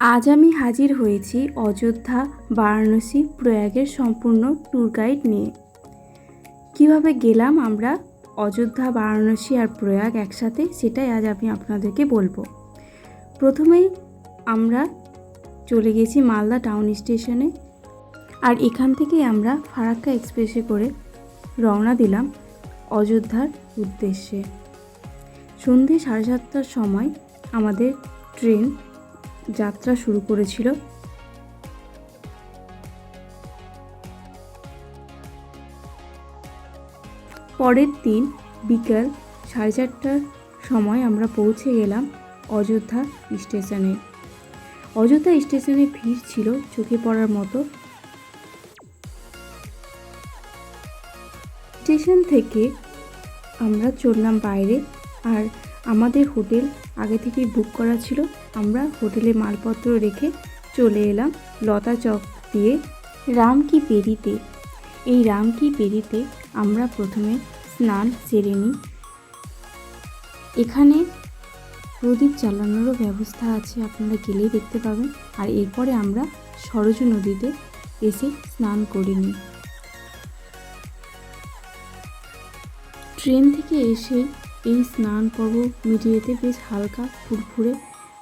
আজ আমি হাজির হয়েছি অযোধ্যা, বারাণসী প্রয়াগের সম্পূর্ণ ট্যুর গাইড নিয়ে। কীভাবে গেলাম আমরা অযোধ্যা, বারাণসী আর প্রয়াগ একসাথে সেটাই আজ আমি আপনাদেরকে বলব। প্রথমেই আমরা চলে গেছি মালদা টাউন স্টেশনে আর এখান থেকে আমরা ফারাক্কা এক্সপ্রেসে করে রওনা দিলাম অযোধ্যার উদ্দেশ্যে। সন্ধে সাড়ে সাতটার সময় আমাদের ট্রেন যাত্রা শুরু করেছিল। পরের দিন বিকাল সাড়ে চারটার সময় আমরা পৌঁছে গেলাম অযোধ্যা স্টেশনে। অযোধ্যা স্টেশনে ভিড় ছিল চোখে পড়ার মতো। স্টেশন থেকে আমরা চললাম বাইরে আর আমাদের হোটেল আগে থেকেই বুক করা ছিল। আমরা হোটেলে মালপত্র রেখে চলে এলাম লতা চক দিয়ে রামকি পেরিতে। এই রামকি পেরিতে আমরা প্রথমে স্নান সেরে নিই। এখানে প্রদীপ জ্বালানোরও ব্যবস্থা আছে, আপনারা গেলেই দেখতে পাবেন। আর এরপরে আমরা সরজু নদীতে এসে স্নান করে নিই। ট্রেন থেকে এসে এই স্নান পর্ব মিডিয়েতে বেশ হালকা ফুরফুরে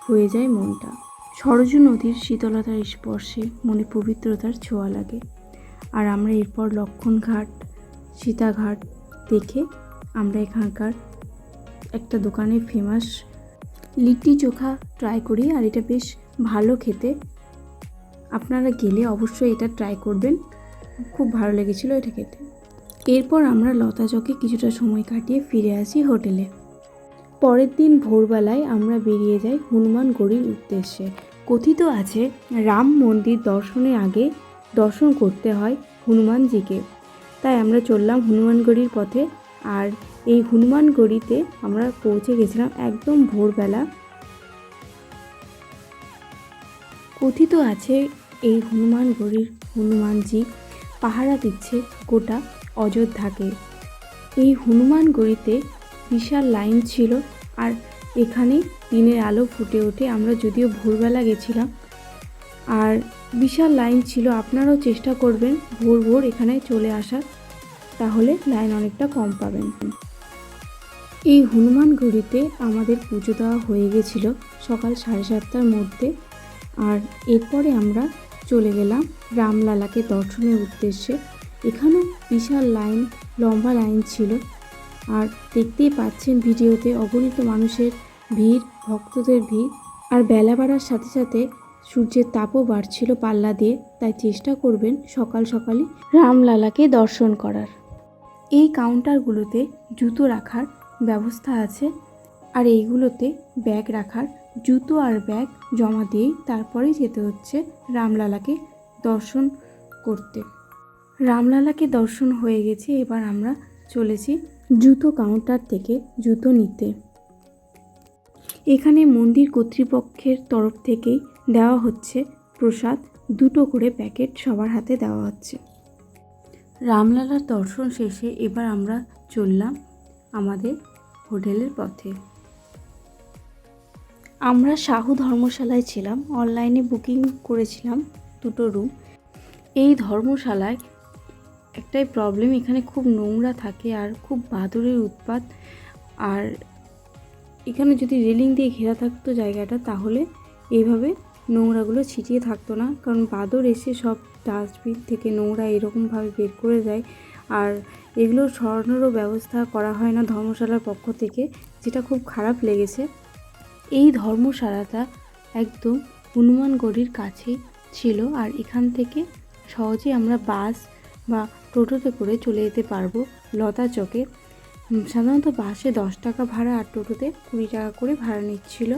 হয়ে যায় মনটা। সরজু নদীর শীতলতার স্পর্শে মনে পবিত্রতার ছোঁয়া লাগে। আর আমরা এরপর লক্ষণঘাট, সীতাঘাট দেখে আমরা এখানকার একটা দোকানে ফেমাস লিট্টি চোখা ট্রাই করি, আর এটা বেশ ভালো খেতে। আপনারা গেলে অবশ্যই এটা ট্রাই করবেন। খুব ভালো লেগেছিলো এটা খেতে। এরপর আমরা লতা চকে কিছুটা সময় কাটিয়ে ফিরে আসি হোটেলে। পরের দিন ভোরবেলায় আমরা বেরিয়ে যাই হনুমানগড়ির উদ্দেশ্যে। কথিত আছে, রাম মন্দির দর্শনের আগে দর্শন করতে হয় হনুমানজিকে। তাই আমরা চললাম হনুমানগড়ির পথে। আর এই হনুমানগড়িতে আমরা পৌঁছে গেছিলাম একদম ভোরবেলা। কথিত আছে, এই হনুমানগড়ির হনুমানজি পাহারা দিচ্ছে গোটা অযোধ্যাকে। এই হনুমানগড়িতে বিশাল লাইন ছিল আর এখানে দিনের আলো ফুটে ওঠে। আমরা যদিও ভোরবেলা গেছিলাম। আর বিশাল লাইন ছিল, আপনারাও চেষ্টা করবেন ভোর ভোর এখানে চলে আসার। তাহলে লাইন অনেকটা কম পাবেন। এই হনুমানগড়িতে আমাদের পুজো দেওয়া হয়ে গেছিল সকাল সাড়ে সাতটার মধ্যে। আর এরপরে আমরা চলে গেলাম রামলালাকে দর্শনের উদ্দেশ্যে। এখানেও বিশাল লাইন, লম্বা লাইন ছিল। আর দেখতেই পাচ্ছেন ভিডিওতে অগণিত মানুষের ভিড়, ভক্তদের ভিড়। আর বেলা বাড়ার সাথে সাথে সূর্যের তাপও বাড়ছিল পাল্লা দিয়ে। তাই চেষ্টা করবেন সকাল সকালই রামলালাকে দর্শন করার। এই কাউন্টারগুলোতে জুতো রাখার ব্যবস্থা আছে। আর এইগুলোতে ব্যাগ রাখার, জুতো আর ব্যাগ জমা দিয়েই তারপরেই যেতে হচ্ছে রামলালাকে দর্শন করতে। রামলালাকে দর্শন হয়ে গেছে, এবার আমরা চলেছি জুতো কাউন্টার থেকে জুতো নিতে। এখানে মন্দির কর্তৃপক্ষের তরফ থেকেই দেওয়া হচ্ছে প্রসাদ। দুটো করে প্যাকেট সবার হাতে দেওয়া হচ্ছে। রামলালার দর্শন শেষে এবার আমরা চললাম আমাদের হোটেলের পথে। আমরা শাহু ধর্মশালায় ছিলাম। অনলাইনে বুকিং করেছিলাম দুটো রুম। এই ধর্মশালায় একটাই প্রবলেম এখানে খুব নোংরা থাকে আর খুব বাদুরের উৎপাত। আর এখানে যদি রেলিং দিয়ে ঘেরা থাকতো জায়গাটা, তাহলে এইভাবে নোংরাগুলো ছিটিয়ে থাকতো না। কারণ বাদর এসে সব ডাস্টবিন থেকে নোংরা এরকমভাবে বের করে দেয়। আর এগুলো সরানোরও ব্যবস্থা করা হয় না ধর্মশালার পক্ষ থেকে, যেটা খুব খারাপ লেগেছে। এই ধর্মশালাটা একদম হনুমানগড়ির কাছেই ছিল, আর এখান থেকে সহজেই আমরা বাস বা টোটোতে করে চলে যেতে পারব লতা চকে। সাধারণত বাসে দশ টাকা ভাড়া আর টোটোতে কুড়ি টাকা করে ভাড়া নিচ্ছিল।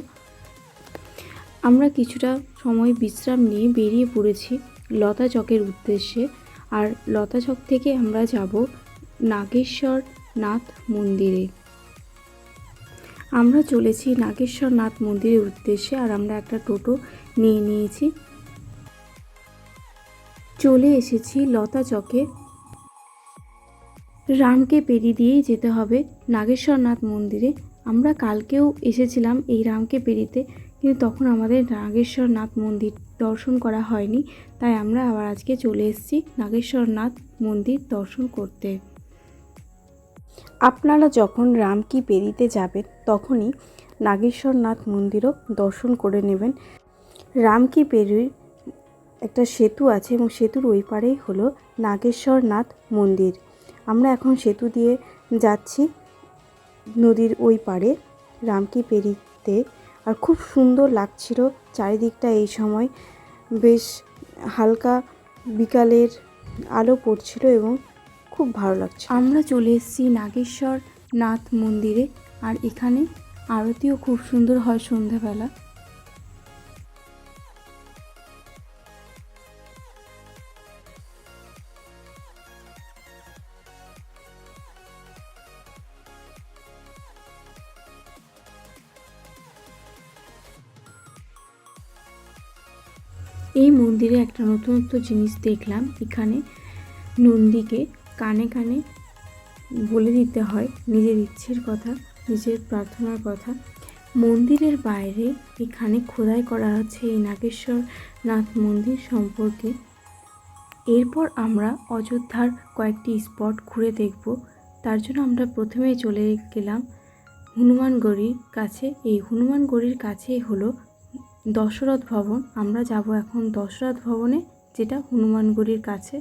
আমরা কিছুটা সময় বিশ্রাম নিয়ে বেরিয়ে পড়েছি লতা চকের উদ্দেশ্যে। আর লতা চক থেকে আমরা যাব নাগেশ্বর নাথ মন্দিরে। আমরা চলেছি নাগেশ্বর নাথ মন্দিরের উদ্দেশ্যে আর আমরা একটা টোটো নিয়ে নিয়েছি। চলে এসেছি লতা চকে। রামকে পেরিয়ে দিয়েই যেতে হবে নাগেশ্বরনাথ মন্দিরে। আমরা কালকেও এসেছিলাম এই রামকে পেরিতে কিন্তু তখন আমাদের নাগেশ্বরনাথ মন্দির দর্শন করা হয়নি, তাই আমরা আবার আজকে চলে এসেছি নাগেশ্বরনাথ মন্দির দর্শন করতে। আপনারা যখন রামকি পেরিতে যাবেন, তখনই নাগেশ্বরনাথ মন্দিরও দর্শন করে নেবেন। রামকি পেরির একটা সেতু আছে এবং সেতুর ওই পারেই হলো নাগেশ্বরনাথ মন্দির। আমরা এখন সেতু দিয়ে যাচ্ছি নদীর ওই পারে রামকি পেরিতে। আর খুব সুন্দর লাগছিল চারিদিকটা এই সময়। বেশ হালকা বিকালের আলো পড়ছিল এবং খুব ভালো লাগছে আমরা চলে এসেছি নাগেশ্বর নাথ মন্দিরে। আর এখানে আরতিও খুব সুন্দর হয় সন্ধ্যাবেলা। এই মন্দিরে একটা নতুনত্ব জিনিস দেখলাম। এখানে নন্দীকে কানে কানে বলে দিতে হয় নিজের ইচ্ছের কথা, নিজের প্রার্থনার কথা। মন্দিরের বাইরে এখানে খোদাই করা আছে এই নাগেশ্বর নাথ মন্দির সম্পর্কে। এরপর আমরা অযোধ্যার কয়েকটি স্পট ঘুরে দেখব। তার জন্য আমরা প্রথমেই চলে গেলাম হনুমানগড়ির কাছে। এই হনুমানগড়ির কাছেই হলো দশরথ ভবন, আমরা যাব এখন দশরথ ভবনে, যেটা হনুমানগড়ির কাছে।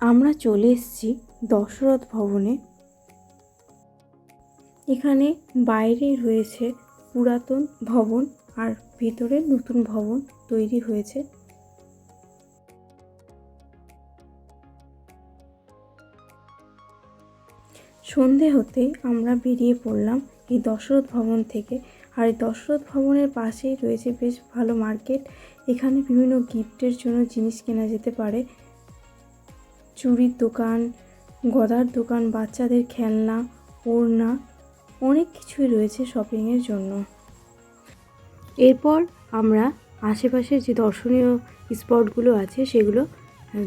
আমরা চলে এসেছি দশরথ ভবনে। এখানে বাইরে রয়েছে পুরাতন ভবন আর ভিতরে নতুন ভবন তৈরি হয়েছে। সন্ধে হতে আমরা বেরিয়ে পড়লাম এই দশরথ ভবন থেকে। আর এই দশরথ ভবনের পাশেই রয়েছে বেশ ভালো মার্কেট। এখানে বিভিন্ন গিফটের জন্য জিনিস কেনা যেতে পারে। চুড়ির দোকান, গদার দোকান, বাচ্চাদের খেলনা, ওড়না, অনেক কিছুই রয়েছে শপিংয়ের জন্য। এরপর আমরা আশেপাশের যে দর্শনীয় স্পটগুলো আছে সেগুলো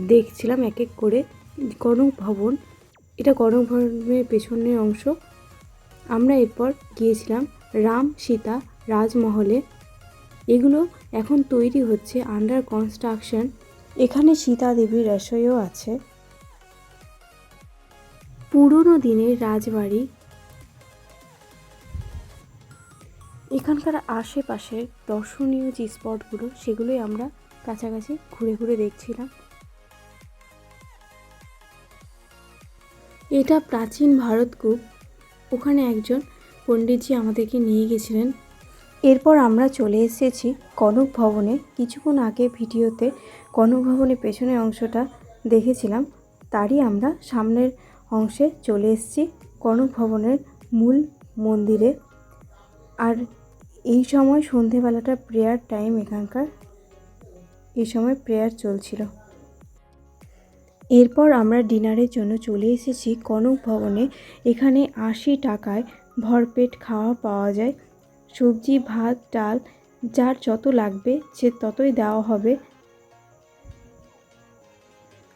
দেখছিলাম এক এক করে। কনক ভবন এটা কনক ভবনের পেছনের অংশ। আমরা এরপর গিয়েছিলাম রাম, সীতা, রাজমহলে। এগুলো এখন তৈরি হচ্ছে আন্ডার কনস্ট্রাকশন এখানে সীতা দেবীর রসইও আছে। পুরনো দিনের রাজবাড়ি। এখানকার আশেপাশের দর্শনীয় যে স্পটগুলো সেগুলোই আমরা কাছাকাছি ঘুরে ঘুরে দেখছিলাম। এটা প্রাচীন ভারতকূপ ওখানে একজন পণ্ডিতজি আমাদেরকে নিয়ে গেছিলেন। এরপর আমরা চলে এসেছি কনক ভবনে। কিছুক্ষণ আগে ভিডিওতে কনক ভবনের পেছনের অংশটা দেখেছিলাম। তারই আমরা সামনের অংশে চলে এসেছি কনক ভবনের মূল মন্দিরে। আর এই সময় সন্ধেবেলাটা প্রেয়ার টাইম এখানকার। এই সময় প্রেয়ার চলছিল। এরপর আমরা ডিনারের জন্য চলে এসেছি কনক ভবনে। এখানে আশি টাকায় ভরপেট খাওয়া পাওয়া যায়। সবজি, ভাত, ডাল, যার যত লাগবে সে ততই দেওয়া হবে।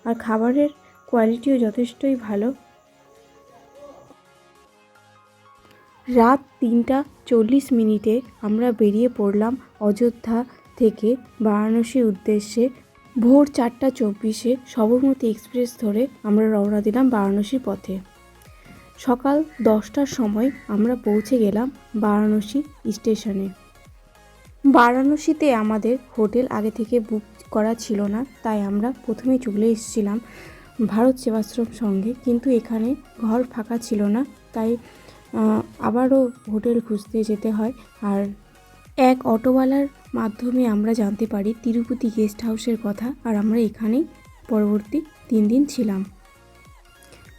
আর খাবারের কোয়ালিটিও যথেষ্টই ভালো। রাত তিনটা চল্লিশ মিনিটে আমরা বেরিয়ে পড়লাম অযোধ্যা থেকে বারাণসীর উদ্দেশ্যে। ভোর চারটা চব্বিশে সবরমতী এক্সপ্রেস ধরে আমরা রওনা দিলাম বারাণসীর পথে। সকাল দশটার সময় আমরা পৌঁছে গেলাম বারাণসী স্টেশনে। বারাণসীতে আমাদের হোটেল আগে থেকে বুক করা ছিল না, তাই আমরা প্রথমে চলে এসেছিলাম ভারত সেবাশ্রম সঙ্গে। কিন্তু এখানে ঘর ফাঁকা ছিল না, তাই আবারও হোটেল খুঁজতে যেতে হয়। আর এক অটোওয়ালার মাধ্যমে আমরা জানতে পারি তিরুপতি গেস্ট হাউসের কথা আর আমরা এখানেই পরবর্তী তিন দিন ছিলাম।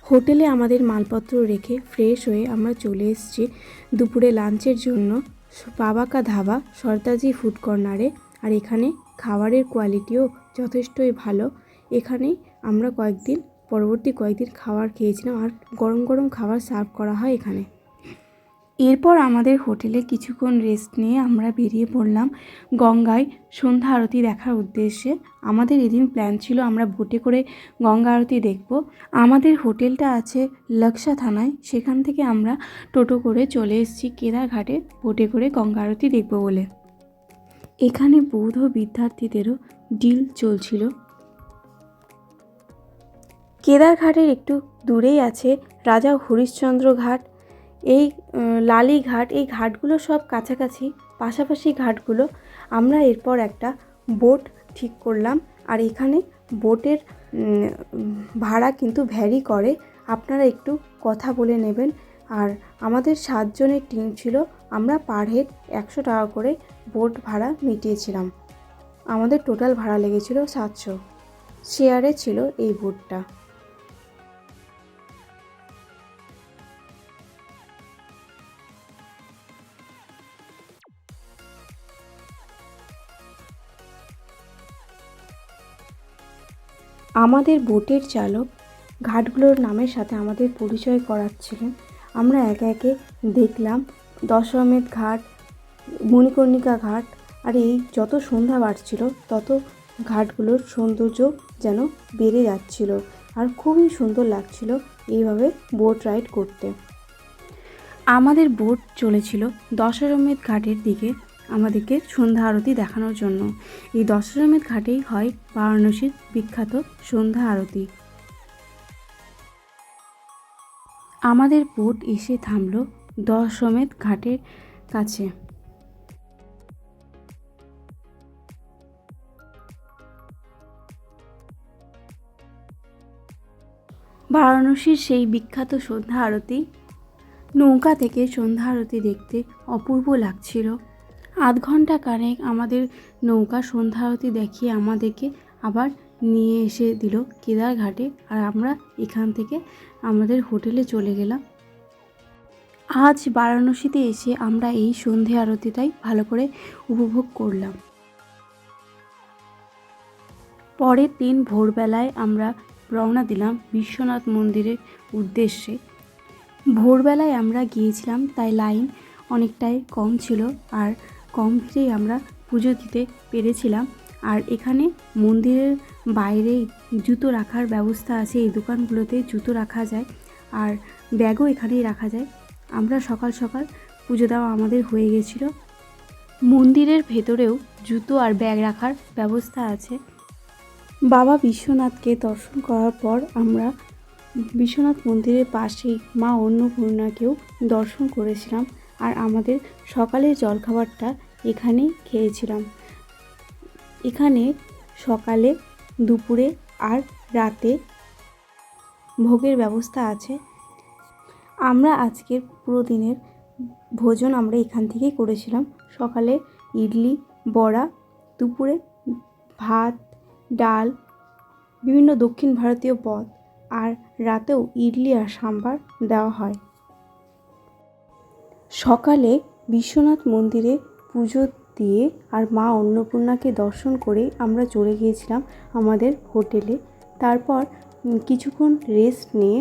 হোটেলে আমাদের মালপত্র রেখে ফ্রেশ হয়ে আমরা চলে এসেছি দুপুরে লাঞ্চের জন্য পাবাকা ধাবা সর্দাজি ফুড কর্নারে আর এখানে খাবারের কোয়ালিটিও যথেষ্টই ভালো। এখানেই আমরা কয়েকদিন, পরবর্তী কয়েকদিন খাবার খেয়েছিলাম আর গরম গরম খাবার সার্ভ করা হয় এখানে। এরপর আমাদের হোটেলে কিছুক্ষণ রেস্ট নিয়ে আমরা বেরিয়ে পড়লাম গঙ্গায় সন্ধ্যা আরতি দেখার উদ্দেশ্যে। আমাদের এদিন প্ল্যান ছিল আমরা বোটে করে গঙ্গা আরতি দেখব। আমাদের হোটেলটা আছে লাক্সা থানায়। সেখান থেকে আমরা টোটো করে চলে এসেছি কেদারঘাটে বোটে করে গঙ্গা আরতি দেখব বলে। এখানে বৌদ্ধ বিদ্যার্থীদেরও ডিল চলছিল। কেদারঘাটের একটু দূরেই আছে রাজা হরিশ্চন্দ্র ঘাট। এই উম, লালি ঘাট এই ঘাটগুলো সব কাছাকাছি পাশাপাশি ঘাটগুলো আমরা এরপর একটা বোট ঠিক করলাম। আর এখানে বোটের ভাড়া কিন্তু ভ্যারি করে। আপনারা একটু কথা বলে নেবেন। আর আমাদের সাতজনের টিম ছিল আমরা পার হেড একশো টাকা করে বোট ভাড়া মিটিয়েছিলাম। আমাদের টোটাল ভাড়া লেগেছিল সাতশো। শেয়ারে ছিল এই বোটটা। আমাদের বোটের চালক ঘাটগুলোর নামের সাথে আমাদের পরিচয় করাচ্ছিলেন। আমরা একে একে দেখলাম। দশমেধ ঘাট, মণিকর্ণিকা ঘাট, আর এই যত সন্ধ্যা বাড়ছিল, তত ঘাটগুলোর সৌন্দর্য যেন বেড়ে যাচ্ছিল আর খুবই সুন্দর লাগছিল এইভাবে বোট রাইড করতে। আমাদের বোট চলেছিল দশরমেধ ঘাটের দিকে। আমাদেরকে সন্ধ্যা আরতি দেখানোর জন্য। এই দশরমেধ ঘাটেই হয় বারাণসীর বিখ্যাত সন্ধ্যা আরতি। আমাদের বোট এসে থামলো দশরমেধ ঘাটের কাছে। বারাণসীর সেই বিখ্যাত সন্ধ্যা আরতি, নৌকা থেকে সন্ধ্যা আরতি দেখতে অপূর্ব লাগছিল। আধ ঘণ্টা কানেক আমাদের নৌকা সন্ধ্যা আরতি দেখিয়ে আমাদেরকে আবার নিয়ে এসে দিল কেদারঘাটে আর আমরা এখান থেকে আমাদের হোটেলে চলে গেলাম। আজ বারাণসীতে এসে আমরা এই সন্ধে আরতিটাই ভালো করে উপভোগ করলাম। পরের দিন ভোরবেলায় আমরা রওনা দিলাম বিশ্বনাথ মন্দিরের উদ্দেশ্যে। ভোরবেলায় আমরা গিয়েছিলাম, তাই লাইন অনেকটাই কম ছিল। আর কম ভিড়েই আমরা পুজো দিতে পেরেছিলাম। আর এখানে মন্দিরের বাইরেই জুতো রাখার ব্যবস্থা আছে, এই দোকানগুলোতে জুতো রাখা যায় আর ব্যাগও এখানেই রাখা যায়। আমরা সকাল সকাল পুজো দেওয়া আমাদের হয়ে গেছিল। মন্দিরের ভেতরেও জুতো আর ব্যাগ রাখার ব্যবস্থা আছে। বাবা বিশ্বনাথকে দর্শন করার পর আমরা বিশ্বনাথ মন্দিরের পাশেই মা অন্নপূর্ণাকেও দর্শন করেছিলাম। আর আমাদের সকালের জলখাবারটা এখানেই খেয়েছিলাম। এখানে সকালে, দুপুরে আর রাতে ভোগের ব্যবস্থা আছে। আমরা আজকের পুরো দিনের ভোজন আমরা এখান থেকেই করেছিলাম। সকালে ইডলি, বড়া, দুপুরে ভাত, ডাল, বিভিন্ন দক্ষিণ ভারতীয় পদ, আর রাতেও ইডলি আর সাম্বার দেওয়া হয়। সকালে বিশ্বনাথ মন্দিরে পুজো দিয়ে আর মা অন্নপূর্ণাকে দর্শন করে আমরা চলে গিয়েছিলাম আমাদের হোটেলে। তারপর কিছুক্ষণ রেস্ট নিয়ে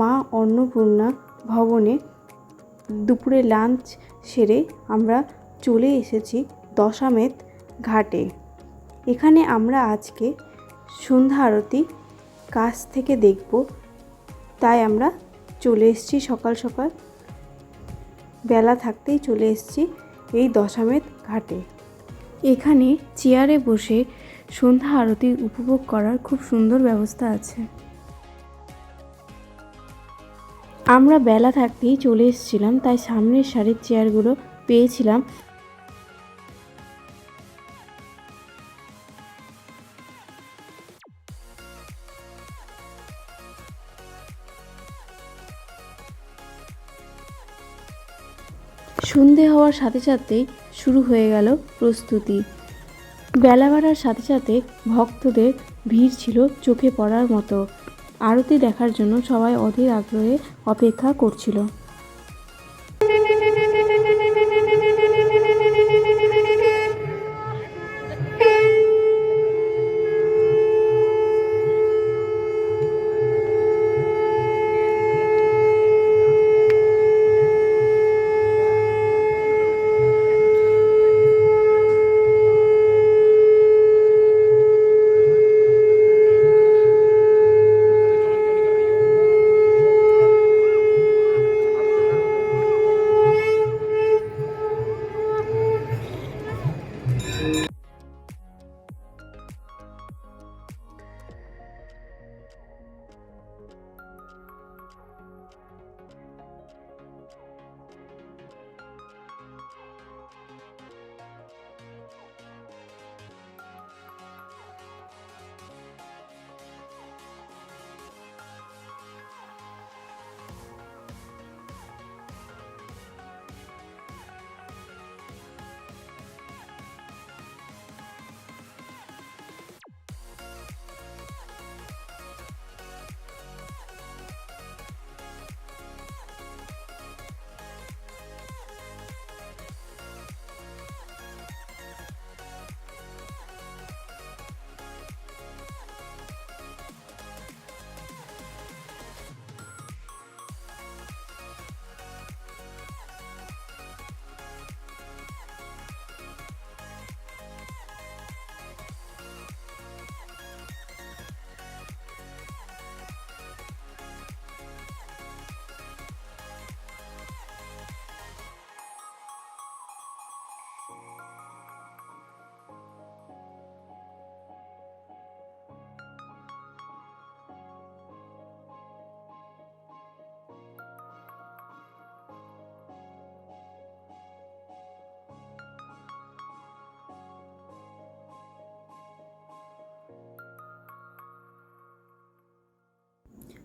মা অন্নপূর্ণা ভবনে দুপুরে লাঞ্চ সেরে আমরা চলে এসেছি দশামেত ঘাটে। এখানে আমরা আজকে সন্ধ্যা আরতি কাছ থেকে দেখব, তাই আমরা চলে এসেছি সকাল সকাল। বেলা থাকতেই চলে এসেছি এই দশামেধ ঘাটে। এখানে চেয়ারে বসে সন্ধ্যা আরতি উপভোগ করার খুব সুন্দর ব্যবস্থা আছে। আমরা বেলা থাকতেই চলে এসেছিলাম, তাই সামনের সারির চেয়ারগুলো পেয়েছিলাম। সন্ধে হওয়ার সাথে সাথেই শুরু হয়ে গেল প্রস্তুতি। বেলা বাড়ার সাথে সাথে ভক্তদের ভিড় ছিল চোখে পড়ার মতো। আরতি দেখার জন্য সবাই অধীর আগ্রহে অপেক্ষা করছিল।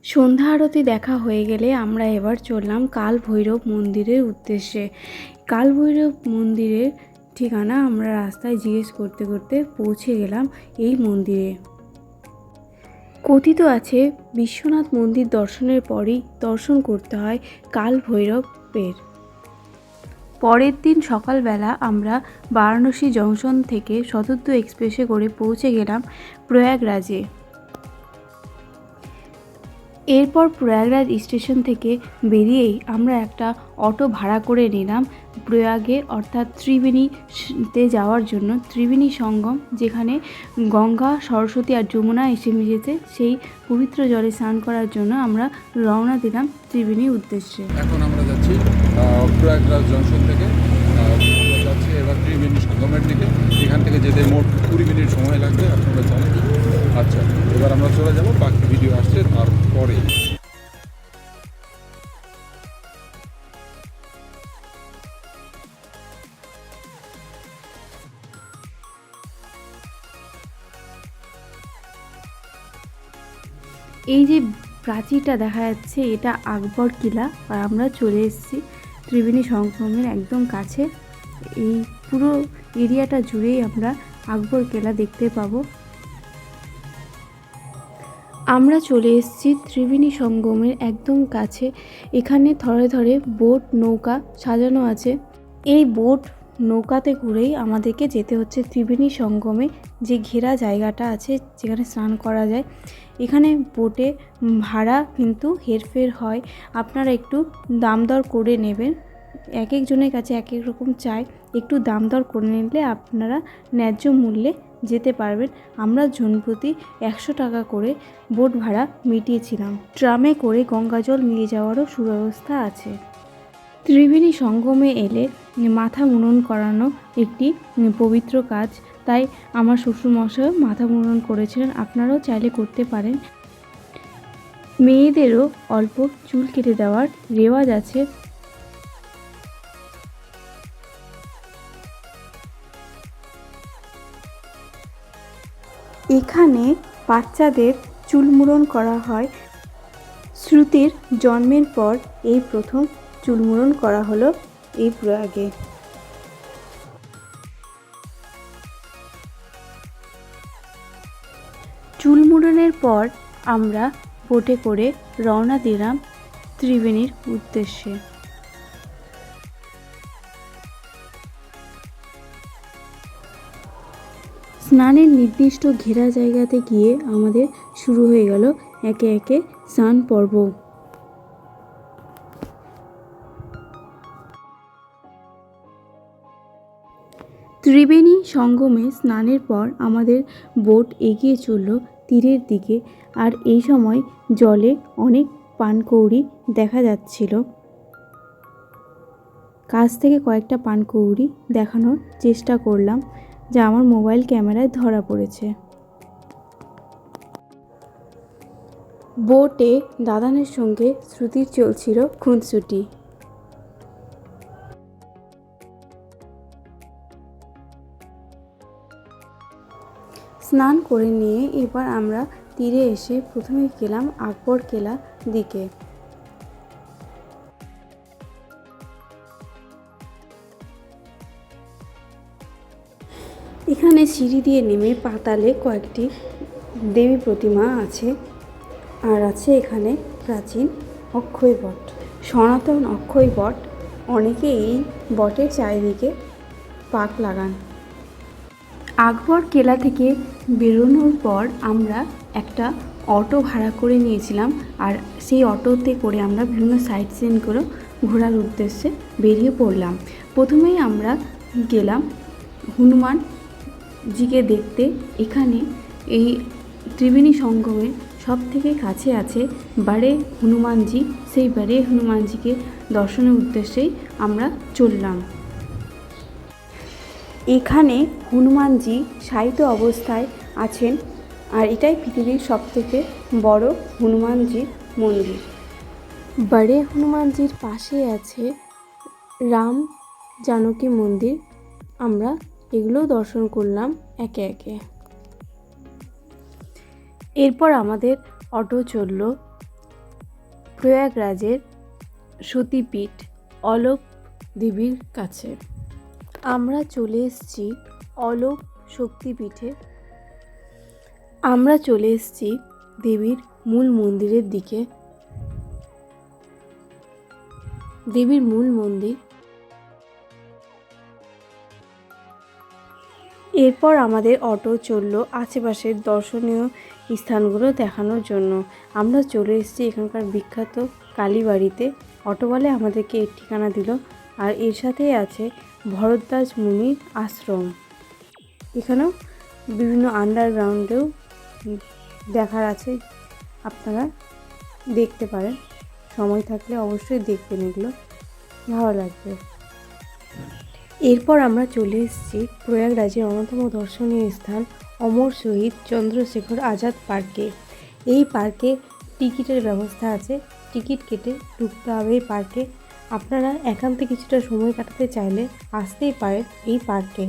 সন্ধ্যা আরতি দেখা হয়ে গেলে আমরা এবার চললাম কাল ভৈরব মন্দিরের উদ্দেশ্যে। কাল ভৈরব মন্দিরের ঠিকানা আমরা রাস্তায় জিজ্ঞেস করতে করতে পৌঁছে গেলাম এই মন্দিরে। কথিত আছে, বিশ্বনাথ মন্দির দর্শনের পরই দর্শন করতে হয় কাল ভৈরবের পরের দিন সকালবেলা আমরা বারাণসী জংশন থেকে শতাব্দ এক্সপ্রেসে করে পৌঁছে গেলাম প্রয়াগরাজে। এরপর প্রয়াগরাজ স্টেশন থেকে বেরিয়েই আমরা একটা অটো ভাড়া করে নিলাম প্রয়াগে, অর্থাৎ ত্রিবেণীতে যাওয়ার জন্য। ত্রিবেণী সঙ্গম, যেখানে গঙ্গা, সরস্বতী আর যমুনা এসে মিশেছে, সেই পবিত্র জলে স্নান করার জন্য আমরা রওনা দিলাম ত্রিবেণীর উদ্দেশ্যে। এখন আমরা যাচ্ছি প্রয়াগরাজ জংশন থেকে। এবার ত্রিবেণী দিকে এখান থেকে যেতে মোট কুড়ি মিনিট সময় লাগবে, আপনারা জানেন। আচ্ছা এবার আমরা চলে যাব, বাকি ভিডিও আসছে তারপরে। এই যে প্রাচীরটা দেখা যাচ্ছে, এটা আকবর কিলা, আর আমরা চলে এসেছি ত্রিবেণী সঙ্গমের একদম কাছে। এই পুরো এরিয়াটা জুড়েই আমরা আকবর কেলা দেখতে পাবো। আমরা চলে এসেছি ত্রিবেণী সঙ্গমের একদম কাছে। এখানে ধরে ধরে বোট নৌকা সাজানো আছে। এই বোট নৌকাতে করেই আমাদেরকে যেতে হচ্ছে ত্রিবেণী সঙ্গমে। যে ঘেরা জায়গাটা আছে যেখানে স্নান করা যায়। এখানে বোটে ভাড়া কিন্তু হেরফের হয়। আপনারা একটু দাম দর করে নেবেন। এক একজনের কাছে এক এক রকম চাই। একটু দাম দর করে নিলে আপনারা ন্যায্য মূল্যে যেতে পারবেন। আমরা জনপ্রতি একশো টাকা করে বোট ভাড়া মিটিয়েছিলাম। ট্রামে করে গঙ্গাজল নিয়ে যাওয়ারও সুব্যবস্থা আছে। ত্রিবেণী সঙ্গমে এলে মাথা মুনন করানো একটি পবিত্র কাজ। তাই আমার শ্বশুরমশাইও মাথা মুনন করেছিলেন। আপনারাও চাইলে করতে পারেন। মেয়েদেরও অল্প চুল কেটে দেওয়ার রেওয়াজ আছে। এখানে বাচ্চাদের চুলমুড়ন করা হয়। শ্রুতির জন্মের পর এই প্রথম চুলমুড়ন করা হলো এই প্রয়াগে। চুলমুড়নের পর আমরা বোটে করে রওনা দিলাম ত্রিবেণীর উদ্দেশ্যে। স্নানের নির্দিষ্ট ঘেরা জায়গাতে গিয়ে আমাদের শুরু হয়ে গেল একে একে স্নান পর্ব। ত্রিবেণী সঙ্গমে স্নানের পর আমাদের বোট এগিয়ে চলল তীরের দিকে আর এই সময় জলে অনেক পানকৌড়ি দেখা যাচ্ছিল। কাছ থেকে কয়েকটা পানকৌড়ি দেখানোর চেষ্টা করলাম। যা আমার মোবাইল ক্যামেরায় ধরা পড়েছে। বোটে দাদানের সঙ্গে শ্রুতির চলছিল খুনসুটি। স্নান করে নিয়ে এবার আমরা তীরে এসে প্রথমে গেলাম আকবর কেলা দিকে। সিঁড়ি দিয়ে নেমে পাতালে কয়েকটি দেবী প্রতিমা আছে আর আছে এখানে প্রাচীন অক্ষয় বট। সনাতন অক্ষয় বট অনেকে এই বটের চারিদিকে পাক লাগান। আকবর কেলা থেকে বেরোনোর পর আমরা একটা অটো ভাড়া করে নিয়েছিলাম আর সেই অটোতে করে আমরা বিভিন্ন সাইট সিনগুলো ঘোরার উদ্দেশ্যে বেরিয়ে পড়লাম। প্রথমেই আমরা গেলাম হনুমান জিকে দেখতে এখানে এই ত্রিবেণী সঙ্গমের সব থেকে কাছে আছে বারে হনুমানজি। সেই বারে হনুমানজিকে দর্শনের উদ্দেশ্যেই আমরা চললাম। এখানে হনুমানজি শায়িত অবস্থায় আছেন আর এটাই পৃথিবীর সবথেকে বড় হনুমানজির মন্দির। বড়ে হনুমানজির পাশে আছে রাম জানকী মন্দির। আমরা এগুলো দর্শন করলাম একে একে। এরপর আমাদের অটো চলল প্রয়াগরাজের সতীপীঠ অলোক দেবীর কাছে। আমরা চলে এসেছি অলোক শক্তিপীঠে। আমরা চলে এসেছি দেবীর মূল মন্দিরের দিকে। দেবীর মূল মন্দির এরপর আমাদের অটো চলল আশেপাশের দর্শনীয় স্থানগুলো দেখানোর জন্য। আমরা চলে এসেছি এখানকার বিখ্যাত কালীবাড়িতে। অটোওয়ালে আমাদেরকে এর ঠিকানা দিল আর এর সাথেই আছে ভরদ্বাজ মুনির আশ্রম। এখানেও বিভিন্ন আন্ডারগ্রাউন্ডেও দেখার আছে, আপনারা দেখতে পারেন। সময় থাকলে অবশ্যই দেখবেন এগুলো। ভালো লাগবে। এরপর আমরা চলে এসেছি প্রয়াগরাজের অন্যতম দর্শনীয় স্থান অমর শহীদ চন্দ্রশেখর আজাদ পার্কে। এই পার্কে টিকিটের ব্যবস্থা আছে। টিকিট কেটে ঢুকতে হবে এই পার্কে। আপনারা একান্তে কিছুটা সময় কাটাতে চাইলে আসতেই পারেন এই পার্কে।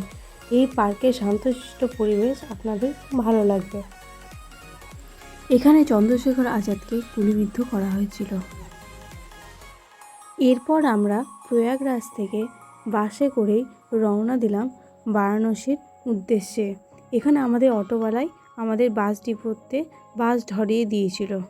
এই পার্কের শান্তশিষ্ট পরিবেশ আপনাদের ভালো লাগবে। এখানে চন্দ্রশেখর আজাদকে গুলিবিদ্ধ করা হয়েছিল। এরপর আমরা প্রয়াগরাজ থেকে বাসে করেই রওনা দিলাম বারাণসীর উদ্দেশ্যে। এখানে আমাদের অটোওয়ালাই আমাদের বাস ডিপোতে বাস ধরিয়ে দিয়েছিল।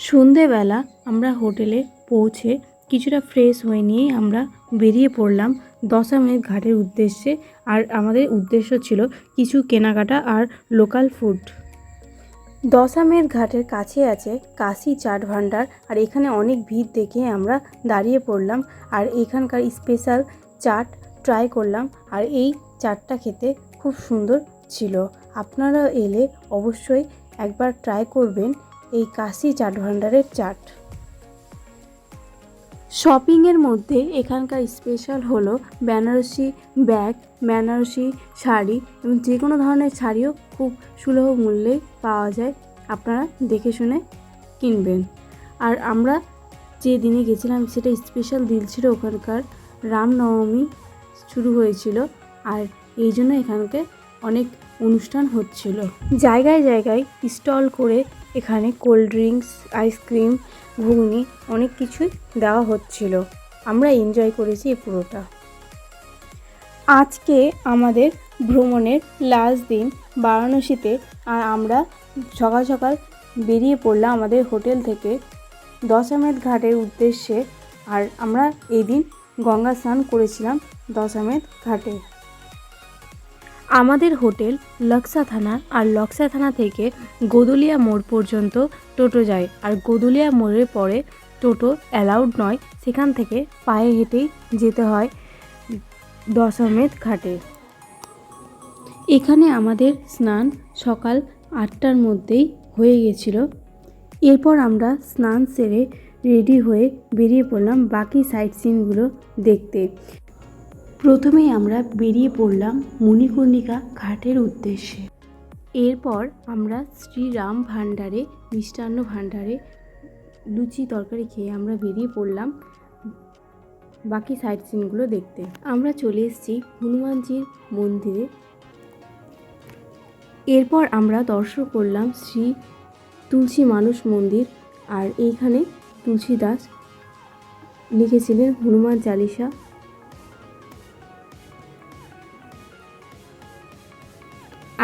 সন্ধেবেলা আমরা হোটেলে পৌঁছে কিছুটা ফ্রেশ হয়ে নিয়েই আমরা বেরিয়ে পড়লাম দশামেধ ঘাটের উদ্দেশ্যে। আর আমাদের উদ্দেশ্য ছিল কিছু কেনাকাটা আর লোকাল ফুড। দশামেধ ঘাটের কাছে আছে কাশি চাট ভান্ডার আর এখানে অনেক ভিড় দেখে আমরা দাঁড়িয়ে পড়লাম আর এখানকার স্পেশাল চাট ট্রাই করলাম আর এই চাটটা খেতে খুব সুন্দর ছিল। আপনারা এলে অবশ্যই একবার ট্রাই করবেন এই কাশি চাট ভান্ডারের চাট। শপিংয়ের মধ্যে এখানকার স্পেশাল হলো বেনারসি ব্যাগ, বেনারসি শাড়ি এবং যে কোনো ধরনের শাড়িও খুব সুলভ মূল্যে পাওয়া যায়। আপনারা দেখে শুনে কিনবেন। আর আমরা যে দিনে গেছিলাম সেটা স্পেশাল দিন ছিল ওখানকার রামনবমী শুরু হয়েছিল আর এই জন্য এখানকে অনেক অনুষ্ঠান হচ্ছিল। জায়গায় জায়গায় স্টল করে এখানে কোল্ড ড্রিঙ্কস, আইসক্রিম, ঘুগনি অনেক কিছুই দেওয়া হচ্ছিল। আমরা এনজয় করেছি এই পুরোটা। আজকে আমাদের ভ্রমণের লাস্ট দিন, বারাণসীতে, আর আমরা সকাল সকাল বেরিয়ে পড়লাম আমাদের হোটেল থেকে দশামেধ ঘাটের উদ্দেশ্যে। আর আমরা এই দিন গঙ্গা স্নান করেছিলাম দশামেধ ঘাটে। আমাদের হোটেল লক্সা থানা আর লক্সা থানা থেকে গোদলিয়া মোড় পর্যন্ত টোটো যায়। আর গোদলিয়া মোড়ের পরে টোটো অ্যালাউড নয়, সেখান থেকে পায়ে হেঁটেই যেতে হয় দশমেধ ঘাটে। এখানে আমাদের স্নান সকাল আটটার মধ্যেই হয়ে গেছিল। এরপর আমরা স্নান সেরে রেডি হয়ে বেরিয়ে পড়লাম বাকি সাইট সিনগুলো দেখতে। প্রথমেই আমরা বেরিয়ে পড়লাম মণিকর্ণিকা ঘাটের উদ্দেশ্যে। এরপর আমরা শ্রীরাম ভাণ্ডারে, মিষ্টান্ন ভাণ্ডারে লুচি তরকারি খেয়ে আমরা বেরিয়ে পড়লাম বাকি সাইট সিনগুলো দেখতে। আমরা চলে এসেছি হনুমানজির মন্দিরে। এরপর আমরা দর্শন করলাম শ্রী তুলসী মানুষ মন্দির আর এইখানে তুলসীদাস লিখেছিলেন হনুমান চালিসা।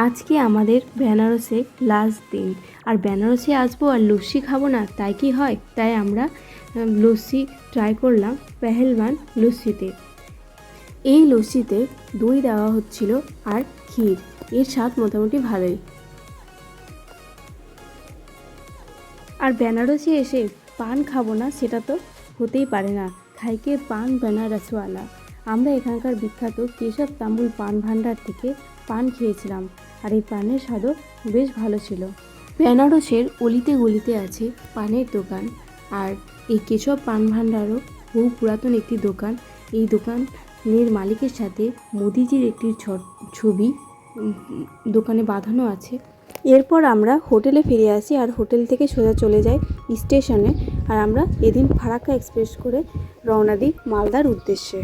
আজকে আমাদের বেনারসে লাস্ট দিন। আর বেনারসে আসব আর লস্যি খাব না, তাই কি হয়? তাই আমরা লস্যি ট্রাই করলাম পেহেলবান লস্যিতে। এই লস্যিতে দই দেওয়া হচ্ছিল আর ক্ষীর। এর স্বাদ মোটামুটি ভালোই। আর বেনারসে এসে পান খাব না, সেটা তো হতেই পারে না। খাইকে পান বেনারসওয়ালা। আমরা এখানকার বিখ্যাত কেশব তাম্বুল পান ভাণ্ডার থেকে পান খেয়েছিলাম। আর এই পানের স্বাদও বেশ ভালো ছিল। বেনারসের অলিতে গলিতে আছে পানের দোকান আর এই কেশব পান ভাণ্ডারও বহু পুরাতন একটি দোকান। এই দোকানের মালিকের সাথে মোদিজির একটি ছবি দোকানে বাঁধানো আছে। এরপর আমরা হোটেলে ফিরে আসি আর হোটেল থেকে সোজা চলে যাই স্টেশনে। আর আমরা এদিন ফারাক্কা এক্সপ্রেস করে রওনা দিই মালদার উদ্দেশ্যে।